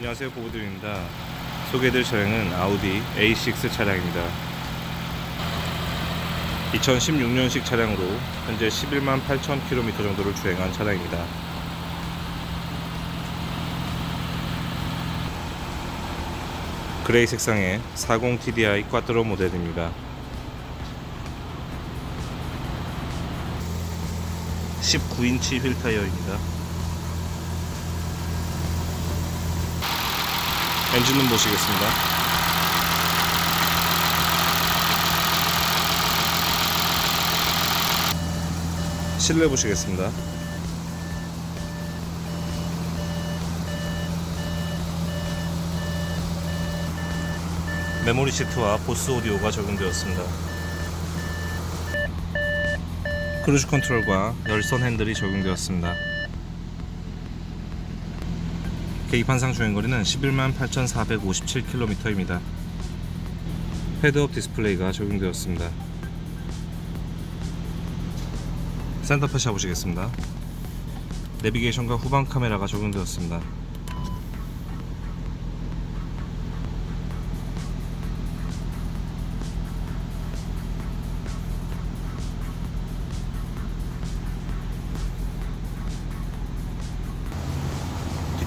안녕하세요 보부들입니다. 소개해드릴 차량은 아우디 A6 차량입니다. 2016년식 차량으로 현재 11만 8천 km 정도를 주행한 차량입니다. 그레이 색상의 40 TDI 꽈트로 모델입니다. 19인치 휠 타이어입니다 엔진룸 보시겠습니다. 실내 보시겠습니다. 메모리 시트와 보스 오디오가 적용되었습니다. 크루즈 컨트롤과 열선 핸들이 적용되었습니다. 계기판상 주행거리는 11만 8,457km입니다. 헤드업 디스플레이가 적용되었습니다. 센터페샤 보시겠습니다. 내비게이션과 후방 카메라가 적용되었습니다.